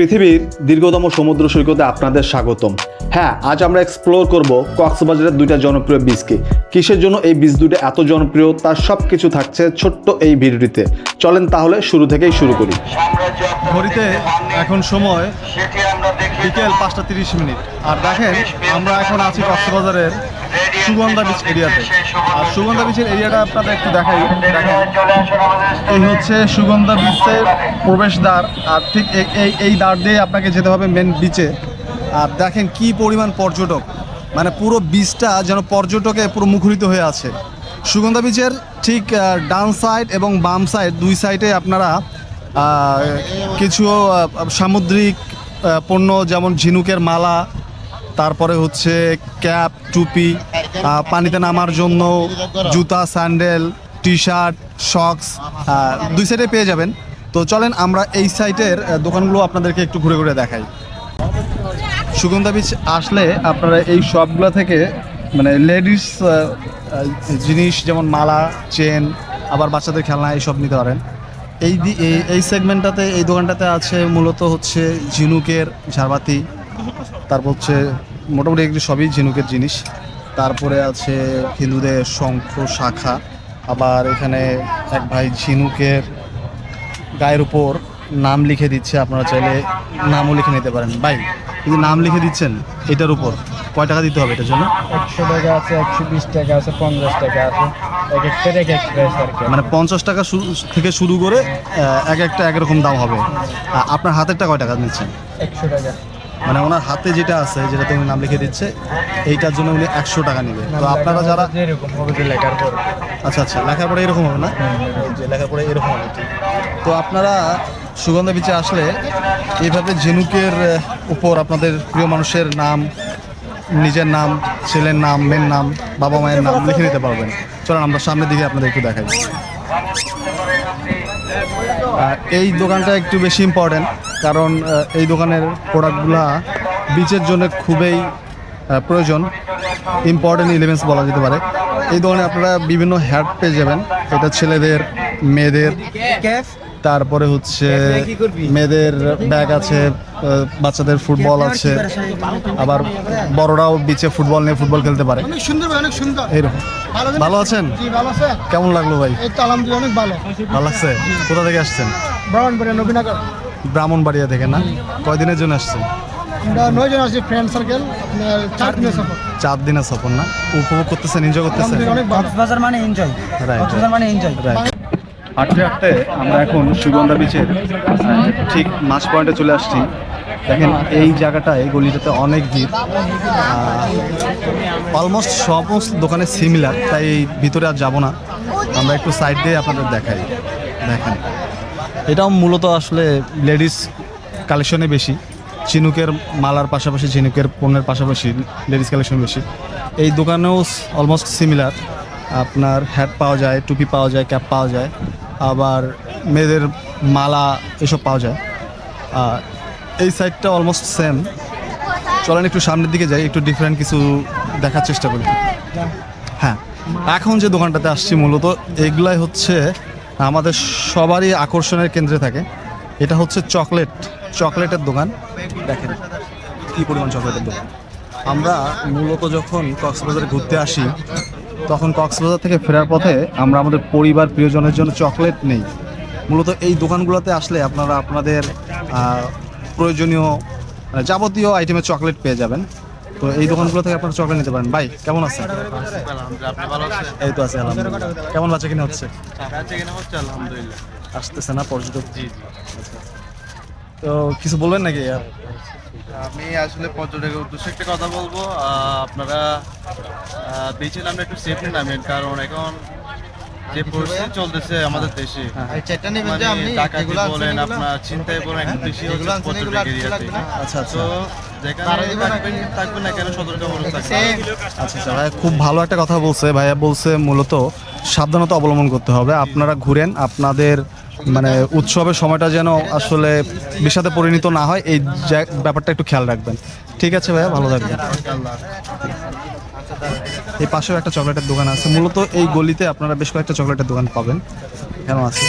পৃথিবীর দীর্ঘতম সমুদ্র সৈকতে আপনাদের স্বাগতম। হ্যাঁ আজ আমরা এক্সপ্লোর করব কক্সবাজারের দুইটা জনপ্রিয় বীজকে কিসের জন্য এই বীজ দুটো এত জনপ্রিয় তার সব কিছু থাকছে ছোট্ট এই ভিডিওটিতে। চলেন তাহলে শুরু থেকেই শুরু করি। ঘড়িতে এখন সময় বিকেল পাঁচটা তিরিশ মিনিট। আর দেখেন আমরা এখন আছি কক্সবাজারের সুগন্ধা বিচ এরিয়াতে আর সুগন্ধা বিচের এরিয়াটা আপনাদের একটু দেখাই দেখেন এই হচ্ছে সুগন্ধা বিচের প্রবেশদ্বার, আর ঠিক এই- এই এই দ্বার দিয়ে আপনাকে যেতে হবে মেন বিচে আর দেখেন কি পরিমাণ পর্যটক। মানে পুরো বিচটা যেন পর্যটকে পুরো মুখরিত হয়ে আছে। সুগন্ধা বিচের ঠিক ডান সাইড এবং বাম সাইড দুই সাইডে আপনারা কিছু সামুদ্রিক পণ্য যেমন ঝিনুকের মালা তারপরে হচ্ছে ক্যাপ, টুপি পানিতে নামার জন্য জুতা, স্যান্ডেল টি শার্ট শক্স দুই সাইডে পেয়ে যাবেন। তো চলেন আমরা এই সাইটের দোকানগুলো আপনাদেরকে একটু ঘুরে ঘুরে দেখাই। সুগন্ধা বীচ আসলে আপনারা এই শপগুলো থেকে মানে লেডিস জিনিস যেমন মালা চেন আবার বাচ্চাদের খেলনা, এইসব নিতে পারেন। এই- এই সেগমেন্টটাতে এই দোকানটাতে আছে মূলত হচ্ছে ঝিনুকের, ঝাড়বাতি, তারপর হচ্ছে মোটামুটি একটু সবই ঝিনুকের জিনিস। তারপরে আছে হিন্দুদের শঙ্খ শাখা। আবার এখানে এক ভাই ঝিনুকের গায়ের উপর নাম লিখে দিচ্ছে আপনারা চাইলে নামও লিখে নিতে পারেন। ভাই কিন্তু নাম লিখে দিচ্ছেন এটার উপর কয় টাকা দিতে হবে এটার জন্য? একশো টাকা আছে একশো বিশ টাকা আছে পঞ্চাশ টাকা আছে। এক একটা এক এক প্রাইস আর কি। মানে পঞ্চাশ টাকা থেকে শুরু করে এক একটা একরকম দাম হবে। আপনার হাতেরটা কয় টাকা নিচ্ছেন? একশো টাকা। মানে ওনার হাতে যেটা আছে যেটা তুমি নাম লিখে দিচ্ছে এইটার জন্য উনি একশো টাকা নেবে। তো আপনারা যারা যেরকম হবে যে লেখার পর। আচ্ছা আচ্ছা লেখাপড়া এরকম হবে না? যে লেখাপড়া এরকম হবে তো আপনারা সুগন্ধা বিচে আসলে এইভাবে ঝিনুকের উপর আপনাদের প্রিয় মানুষের নাম নিজের নাম ছেলের নাম মেয়ের নাম বাবা মায়ের নাম লিখে নিতে পারবেন। চলুন আমরা সামনের দিকে আপনাদের একটু দেখাই। এই দোকানটা একটু বেশি ইম্পর্ট্যান্ট কারণ এই দোকানের প্রোডাক্টগুলা বিচের জন্য খুবই প্রয়োজন। ইম্পর্টেন্ট এলিমেন্টস বলা যেতে পারে। এই দোকানে আপনারা বিভিন্ন হ্যাট পেয়ে যাবেন। এটা ছেলেদের মেয়েদের। তারপরে হচ্ছে মেয়েদের ব্যাগ আছে বাচ্চাদের ফুটবল আছে। আবার বড়রাও বিচে ফুটবল নিয়ে ফুটবল খেলতে পারে। অনেক সুন্দর অনেক সুন্দর। এইরকম। ভালো আছেন? কেমন লাগল ভাই? এই তো আলহামদুলিল্লাহ অনেক ভালো। ভালো লাগছে? কোথা থেকে আসছেন? নবীনগর। ব্রাহ্মণবাড়িয়া থেকে না? কয়দিনের জন্য আমরা জন আছি ফ্রেন্ড সার্কেল আপনার চার দিনের সফর চার দিনের সফর না? উপভোগ করতেছেন এনজয় করতেছেন? অনেক ভালো। মানে এনজয় রাইট মানে এনজয় হাঁটতে হাঁটতে আমরা এখন সুগন্ধা বিচের ঠিক পয়েন্টে চলে আসছি। দেখেন এই জায়গাটায় এই গলিটাতে অনেক ভিড়। অলমোস্ট সমস্ত দোকানে সিমিলার তাই ভিতরে আর যাব না। আমরা একটু সাইড দিয়ে আপনাদের দেখাই। দেখেন। এটাও মূলত আসলে লেডিস কালেকশনে বেশি। ঝিনুকের মালার পাশাপাশি ঝিনুকের পণ্যের পাশাপাশি লেডিস কালেকশন বেশি। এই দোকানেও অলমোস্ট সিমিলার আপনার হ্যাট পাওয়া যায়, টুপি পাওয়া যায় ক্যাপ পাওয়া যায়। আবার মেয়েদের মালা এসব পাওয়া যায়। এই সাইডটা অলমোস্ট সেম চলেন একটু সামনের দিকে যাই, একটু ডিফারেন্ট কিছু দেখার চেষ্টা করি। হ্যাঁ। এখন যে দোকানটাতে আসছি মূলত, এগুলাই হচ্ছে আমাদের সবারই আকর্ষণের কেন্দ্রে থাকে। এটা হচ্ছে চকলেট, চকলেটের দোকান। দেখেন, কী পরিমাণ চকলেটের দোকান। আমরা মূলত যখন কক্সবাজারে ঘুরতে আসি, তখন কক্সবাজার থেকে ফেরার পথে আমরা আমাদের পরিবার, প্রিয়জনের জন্য চকলেট নেই। মূলত এই দোকানগুলোতে আসলে আপনারা আপনাদের প্রয়োজনীয় যাবতীয় আইটেমের চকলেট পেয়ে যাবেন। তো এই দোকানগুলো থেকে আপনারা চকলেট নিতে পারেন। ভাই কেমন আছেন এই তো আছে আলহামদুলিল্লাহ। কেমন বাচ্চা কিনা হচ্ছে? আসতেছে না পর্যটক জি তো কিছু বলবেন নাকি? আমি আসলে পর্যটকের উদ্দেশ্যে একটা কথা বলব। আপনারা বেঁচে নামটা একটু সেফলি নামেন। কারণ এখন যে পরিস্থিতি চলতেছে আমাদের দেশে মানে বলেন আপনার চিন্তায় বলেন একটু বেশি আচ্ছা আচ্ছা। তো আচ্ছা আচ্ছা খুব ভালো একটা কথা বলছে। ভাইয়া বলছে মূলত সাবধানতা অবলম্বন করতে হবে। আপনারা ঘুরেন আপনাদের মানে উৎসবের সময়টা যেন আসলে বিষাদে পরিণত না হয় এই ব্যাপারটা একটু খেয়াল রাখবেন। ঠিক আছে ভাইয়া ভালো থাকবেন। এই পাশেও একটা চকলেটের দোকান আছে। মূলত এই গলিতে আপনারা বেশ কয়েকটা চকলেটের দোকান পাবেন। কেন আছে।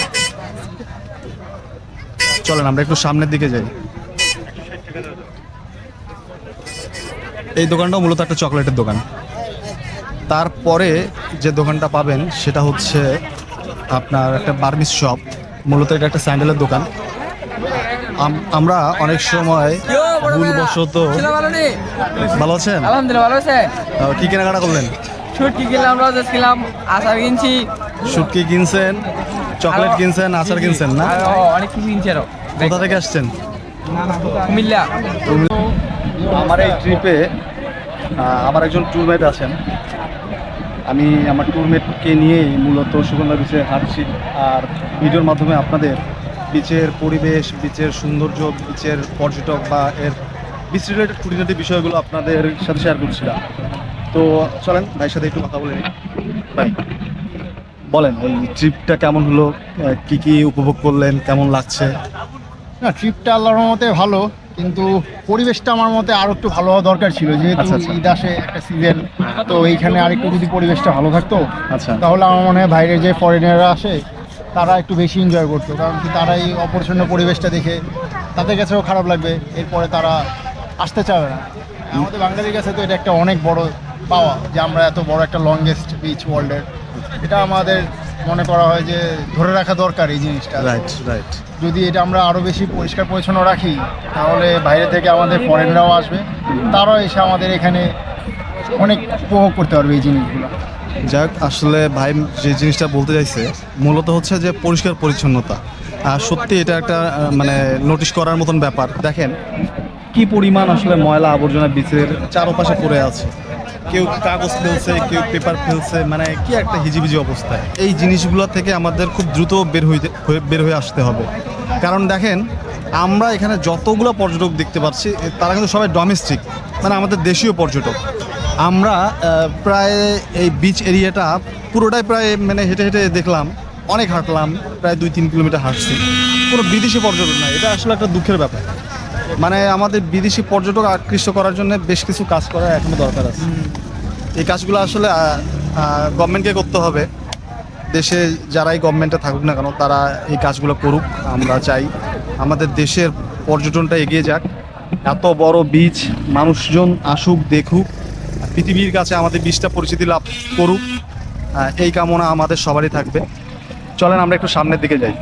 চলেন, আমরা একটু সামনের দিকে যাই। এই দোকানটাও মূলত একটা চকলেটের দোকান। তারপরে যে দোকানটা পাবেন, সেটা হচ্ছে আপনার একটা বার্মিস শপ। মূলত এটা একটা স্যান্ডেলের দোকান। আম- আমরা অনেক সময় ভুলবশত ভালো আছেন? আলহামদুলিল্লাহ ভালো আছেন কি কেনাকাটা করলেন? ছুটকি কিনলাম রজেস কিনলাম আচার কিনছি। শুটকি কিনছেন চকলেট কিনছেন আচার কিনছেন না? অনেক কিছু কিনছি আরও। কোথা থেকে আসছেন? কুমিল্লা। আমার এই ট্রিপে আমার একজন ট্যুরমেট আছেন। আমি আমার ট্যুরমেটকে নিয়েই মূলত সুগন্ধা বিচে হাঁটছি। আর ভিডিওর মাধ্যমে আপনাদের বিচের পরিবেশ বিচের সৌন্দর্য বিচের পর্যটক বা এর বিচ রিলেটেড খুঁটিনাটি বিষয়গুলো আপনাদের সাথে শেয়ার করছিলাম। তো চলেন ভাইয়ের সাথে একটু কথা বলে নিই। ভাই বলেন ওই ট্রিপটা কেমন হলো? কি কি উপভোগ করলেন? কেমন লাগছে? না ট্রিপটা আল্লাহর মতে ভালো কিন্তু পরিবেশটা আমার মতে আরও একটু ভালো হওয়া দরকার ছিল। যেহেতু আচ্ছা, আচ্ছা। ঈদ আসে একটা সিজন তো এইখানে আরেকটু যদি পরিবেশটা ভালো থাকতো আচ্ছা। তাহলে আমার মনে হয় বাইরে যে ফরেনাররা আসে তারা একটু বেশি এনজয় করতো কারণ কি তারা এই অপরিচ্ছন্ন পরিবেশটা দেখে তাদের কাছেও খারাপ লাগবে এরপরে তারা আসতে চাবে না। আমাদের বাঙালির কাছে তো এটা একটা অনেক বড় পাওয়া যে আমরা এত বড় একটা লংগেস্ট বিচ ওয়ার্ল্ডের এটা আমাদের মনে করা হয় যে ধরে রাখা দরকার এই জিনিসটা। রাইট রাইট যদি এটা আমরা আরও বেশি পরিষ্কার পরিচ্ছন্ন রাখি তাহলে বাইরে থেকে আমাদের ফরেনরাও আসবে তারাও এসে আমাদের এখানে অনেক উপভোগ করতে পারবে এই জিনিসগুলো। যাক, আসলে ভাই যে জিনিসটা বলতে চাইছে, মূলত হচ্ছে যে পরিষ্কার পরিচ্ছন্নতা। আর সত্যি এটা একটা মানে নোটিশ করার মতন ব্যাপার। দেখেন, কি পরিমাণ আসলে ময়লা আবর্জনা বিচের চারপাশে পড়ে আছে। কেউ কাগজ ফেলছে, কেউ পেপার ফেলছে মানে কি একটা হিজিবিজি অবস্থায় এই জিনিসগুলো থেকে আমাদের খুব দ্রুত বের হইতে, হয়ে- বের হয়ে আসতে হবে। কারণ দেখেন, আমরা এখানে যতগুলো পর্যটক দেখতে পাচ্ছি তারা কিন্তু সবাই ডোমেস্টিক মানে আমাদের দেশীয় পর্যটক। আমরা প্রায় এই বিচ এরিয়াটা পুরোটাই প্রায় মানে হেঁটে হেঁটে দেখলাম অনেক হাঁটলাম প্রায় দুই তিন কিলোমিটার হাঁটছি। কোনো বিদেশি পর্যটক না এটা আসলে একটা দুঃখের ব্যাপার। মানে আমাদের বিদেশি পর্যটক আকৃষ্ট করার জন্য বেশ কিছু কাজ করার এখনও দরকার আছে। এই কাজগুলো আসলে গভর্নমেন্টকে করতে হবে। দেশে যারাই গভর্নমেন্টে থাকুক না কেন তারা এই কাজগুলো করুক আমরা চাই। আমাদের দেশের পর্যটনটা এগিয়ে যাক। এত বড় বীজ মানুষজন আসুক দেখুক। পৃথিবীর কাছে আমাদের বীজটা পরিচিতি লাভ করুক। এই কামনা আমাদের সবারই থাকবে। চলেন, আমরা একটু সামনের দিকে যাই।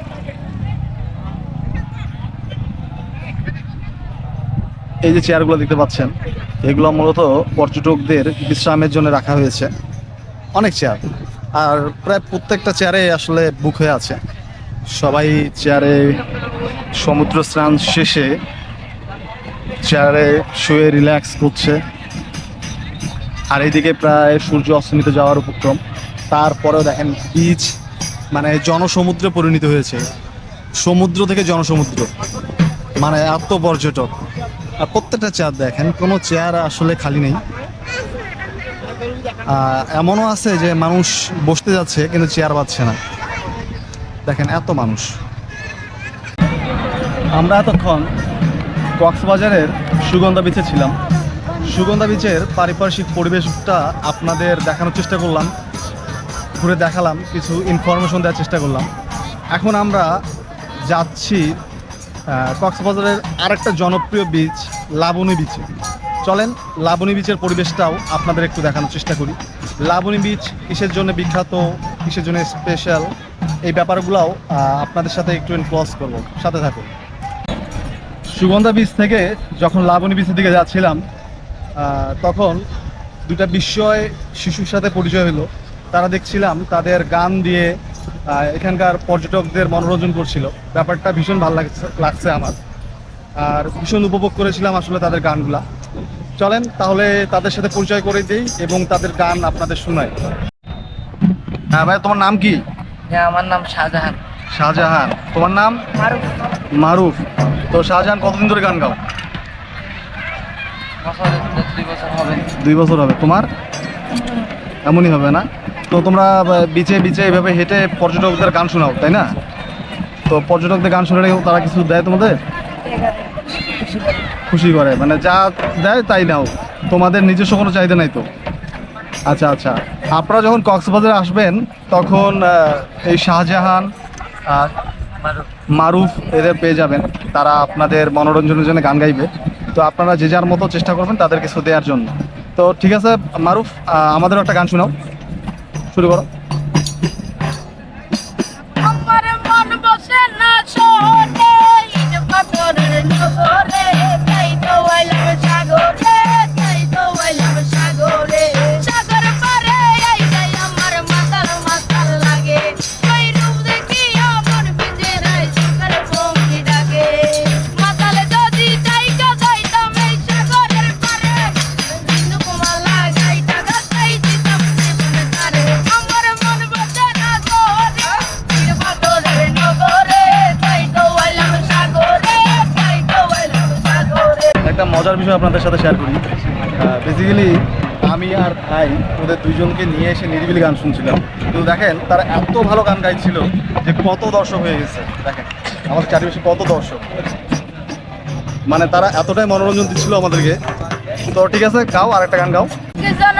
এই যে চেয়ারগুলো দেখতে পাচ্ছেন, এগুলো মূলত পর্যটকদের বিশ্রামের জন্য রাখা হয়েছে। অনেক চেয়ার আর প্রায় প্রত্যেকটা চেয়ারে আসলে বুক হয়ে আছে। সবাই চেয়ারে সমুদ্র স্নান শেষে চেয়ারে শুয়ে রিল্যাক্স করছে। আর এইদিকে প্রায় সূর্য অস্তমিত যাওয়ার উপক্রম। তারপরেও দেখেন বিচ মানে জনসমুদ্রে পরিণত হয়েছে। সমুদ্র থেকে জনসমুদ্র। মানে এত পর্যটক। আর প্রত্যেকটা চেয়ার দেখেন, কোনো চেয়ার আসলে খালি নেই। এমনও আছে যে মানুষ বসতে যাচ্ছে, কিন্তু চেয়ার পাচ্ছে না। দেখেন এত মানুষ। আমরা এতক্ষণ কক্সবাজারের সুগন্ধা বিচে ছিলাম। সুগন্ধা বিচের পারিপার্শ্বিক পরিবেশটা আপনাদের দেখানোর চেষ্টা করলাম, ঘুরে দেখালাম, কিছু ইনফরমেশন দেওয়ার চেষ্টা করলাম। এখন আমরা যাচ্ছি কক্সবাজারের আরেকটা জনপ্রিয় বিচ লাবণী বিচে চলেন, লাবণী বিচের পরিবেশটাও আপনাদের একটু দেখানোর চেষ্টা করি। লাবণী বিচ কিসের জন্য বিখ্যাত, কিসের জন্য স্পেশাল এই ব্যাপারগুলোও আপনাদের সাথে একটু ইনক্লস করব। সাথে থাকুন। সুগন্ধা বিচ থেকে যখন লাবণী বিচের দিকে যাচ্ছিলাম তখন দুটা বিস্ময় শিশুর সাথে পরিচয় হলো। তারা দেখছিলাম তাদের গান দিয়ে এখানকার পর্যটকদের মনোরঞ্জন করছিল। ব্যাপারটা ভীষণ ভালো লাগছে লাগছে আমার। আর ভীষণ উপভোগ করেছিলাম আসলে তাদের গানগুলা। চলেন তাহলে তাদের সাথে পরিচয় করে দিই এবং তাদের গান আপনাদের শোনাই। হ্যাঁ ভাই তোমার নাম কি? হ্যাঁ আমার নাম শাহজাহান। শাহজাহান। তোমার নাম? মারুফ। মারুফ। তো শাহজাহান কতদিন ধরে গান গাও? দুই বছর হবে। তোমার? এমনই হবে না? তো তোমরা বিচে বিচে এভাবে হেঁটে পর্যটকদের গান শোনাও তাই না? তো পর্যটকদের গান শোনালে তারা কিছু দেয় তোমাদের? খুশি করে। মানে যা দেয় তাই নাও। তোমাদের নিজস্ব কোনো চাহিদা নাই তো? আচ্ছা আচ্ছা। আপনারা যখন কক্সবাজারে আসবেন তখন এই শাহজাহান মারুফ এদের পেয়ে যাবেন। তারা আপনাদের মনোরঞ্জনের জন্য গান গাইবে। তো আপনারা যে যার মতো চেষ্টা করবেন তাদের কিছু দেওয়ার জন্য। তো ঠিক আছে, মারুফ আমাদের আমাদেরও একটা গান শোনাও। শুরু করো। আমার মন বসে না শহরে মজার বিষয় আপনাদের সাথে শেয়ার করি। বেসিক্যালি আমি আর ভাই ওদের দুইজনকে নিয়ে এসে নিরিবিলি গান শুনছিলাম। কিন্তু দেখেন, তারা এত ভালো গান গাইছিল যে কত দর্শক হয়ে গেছে। দেখেন, আমাদের চারিপাশে কত দর্শক। মানে তারা এতটাই মনোরঞ্জন দিচ্ছিল আমাদেরকে। তো ঠিক আছে, গাও, আরেকটা গান গাও। জন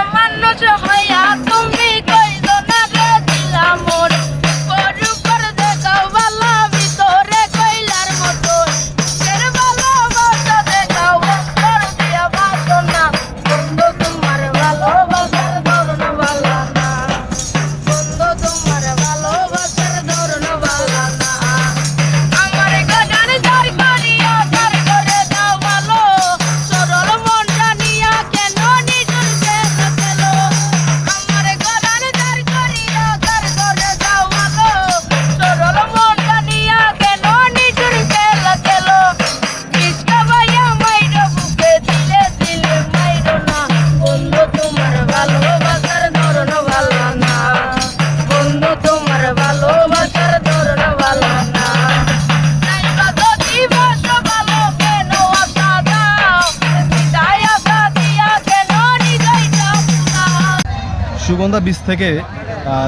সুগন্ধা বিচ থেকে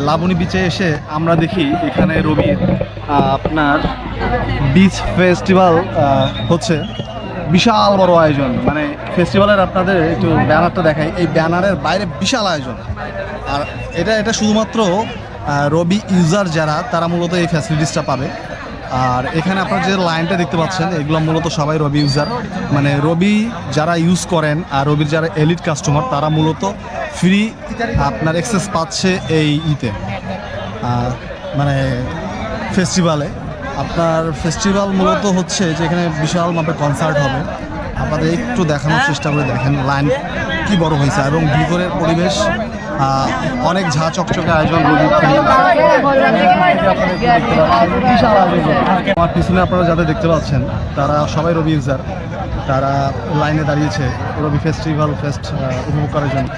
লাবণী বিচে এসে আমরা দেখি এখানে রবির আপনার বিচ ফেস্টিভ্যাল হচ্ছে। বিশাল বড় আয়োজন। মানে ফেস্টিভ্যালের আপনাদের একটু ব্যানারটা দেখাই। এই ব্যানারের বাইরে বিশাল আয়োজন। আর এটা এটা শুধুমাত্র রবি ইউজার যারা, তারা মূলত এই ফ্যাসিলিটিসটা পাবে। আর এখানে আপনারা যে লাইনটা দেখতে পাচ্ছেন এগুলো মূলত সবাই রবি ইউজার। মানে রবি যারা ইউজ করেন আর রবির যারা এলিট কাস্টমার তারা মূলত ফ্রি আপনার এক্সেস পাচ্ছে এই ইতে। মানে ফেস্টিভ্যালে আপনার ফেস্টিভ্যাল মূলত হচ্ছে যে এখানে বিশাল মাপের কনসার্ট হবে। আপনাদের একটু দেখানোর চেষ্টা করে দেখেন লাইন কি বড় হয়েছে এবং ভিতরের পরিবেশ অনেক ঝা চকচকে আয়োজন আমার পিছনে আপনারা যাদের দেখতে পাচ্ছেন, তারা সবাই রবি ইউজার। তারা লাইনে দাঁড়িয়েছে, রবি ফেস্টিভ্যাল ফেস্ট উপভোগ করার জন্য।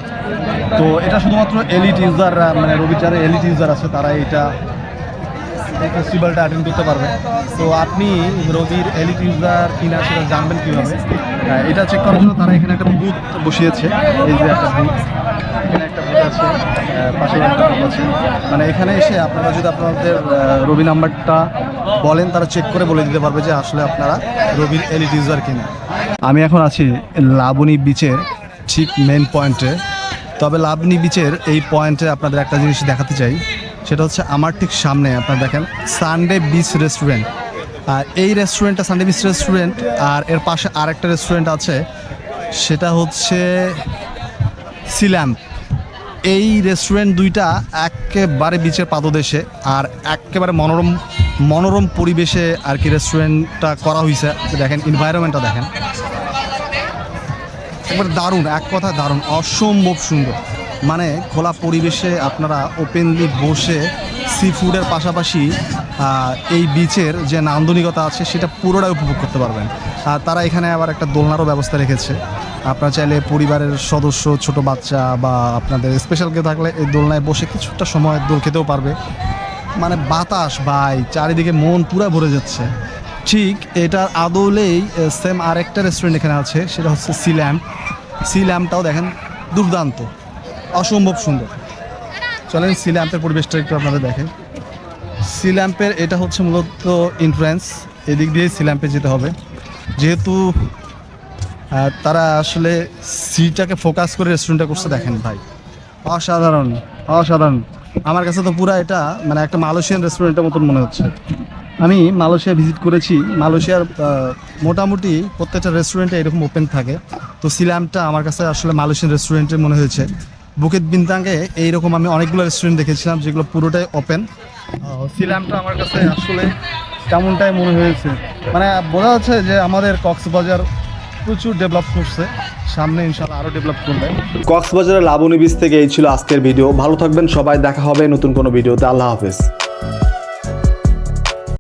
তো এটা শুধুমাত্র এলিট ইউজার মানে রবির যারা এলিট ইউজার আছে তারা এটা ফেস্টিভ্যালটা অ্যাটেন্ড করতে পারবে। তো আপনি রবির এলিট ইউজার কিনা সেটা জানবেন কীভাবে। এটা চেক করার জন্য তারা এখানে একটা বুথ বসিয়েছে, এই যে একটা বুথ আছে পাশে বুথ আছে মানে এখানে এসে আপনারা যদি আপনাদের রবি নাম্বারটা বলেন, তারা চেক করে বলে দিতে পারবে যে আসলে আপনারা রবির এলিট ইউজার কিনা। আমি এখন আছি লাবণী বিচের ঠিক মেন পয়েন্টে তবে লাবণী বিচের এই পয়েন্টে আপনাদের একটা জিনিস দেখাতে চাই। সেটা হচ্ছে আমার ঠিক সামনে, আপনারা দেখেন সানডে বিচ রেস্টুরেন্ট আর এই রেস্টুরেন্টটা সানডে বিচ রেস্টুরেন্ট আর এর পাশে আরেকটা রেস্টুরেন্ট আছে, সেটা হচ্ছে সিল্যাম্প এই রেস্টুরেন্ট দুইটা একেবারে বিচের পাদদেশে আর একেবারে মনোরম মনোরম পরিবেশে আর কি রেস্টুরেন্টটা করা হয়েছে দেখেন এনভায়রনমেন্টটা দেখেন। একবার দারুণ, এক কথা দারুণ, অসম্ভব সুন্দর। মানে খোলা পরিবেশে আপনারা ওপেনলি বসে সি ফুডের পাশাপাশি এই বিচের যে নান্দনিকতা আছে, সেটা পুরোটাই উপভোগ করতে পারবেন। আর তারা এখানে আবার একটা দোলনারও ব্যবস্থা রেখেছে। আপনারা চাইলে পরিবারের সদস্য, ছোট বাচ্চা বা আপনাদের স্পেশাল কেউ থাকলে এই দোলনায় বসে কিছুটা সময় দোল খেতেও পারবে। মানে বাতাস ভাই, চারিদিকে মন পুরো ভরে যাচ্ছে। ঠিক এটার আদলেই সেম আরেকটা রেস্টুরেন্ট এখানে আছে, সেটা হচ্ছে সি ল্যাম্প সি ল্যাম্পটাও দেখেন দুর্দান্ত, অসম্ভব সুন্দর। চলেন সি ল্যাম্পের পরিবেশটা একটু আপনাদের দেখেন। সি ল্যাম্পের এটা হচ্ছে মূলত ইনফ্লুয়েন্স এদিক দিয়ে সি ল্যাম্পে যেতে হবে। যেহেতু তারা আসলে সিটাকে ফোকাস করে রেস্টুরেন্টটা করছে দেখেন ভাই। অসাধারণ অসাধারণ। আমার কাছে তো পুরো এটা মানে একটা মালয়েশিয়ান রেস্টুরেন্টের মতন মনে হচ্ছে। আমি মালয়েশিয়া ভিজিট করেছি মালয়েশিয়ার মোটামুটি প্রত্যেকটা রেস্টুরেন্টে এরকম ওপেন থাকে। তো সিলামটা আমার কাছে আসলে মালয়েশিয়ান রেস্টুরেন্টের মনে হয়েছে। বুকেত বিনতাঙ্গে এইরকম আমি অনেকগুলো রেস্টুরেন্ট দেখেছিলাম, যেগুলো পুরোটাই ওপেন সিলামটা আমার কাছে আসলে কেমনটাই মনে হয়েছে। মানে বোঝা যাচ্ছে যে আমাদের কক্সবাজার প্রচুর ডেভেলপ করছে। সামনে ইনশাল্লাহ আরও ডেভেলপ করবে। কক্সবাজারের লাবণী বীজ থেকে এই ছিল আজকের ভিডিও ভালো থাকবেন, সবাই দেখা হবে নতুন কোনো ভিডিওতে আল্লাহ হাফেজ।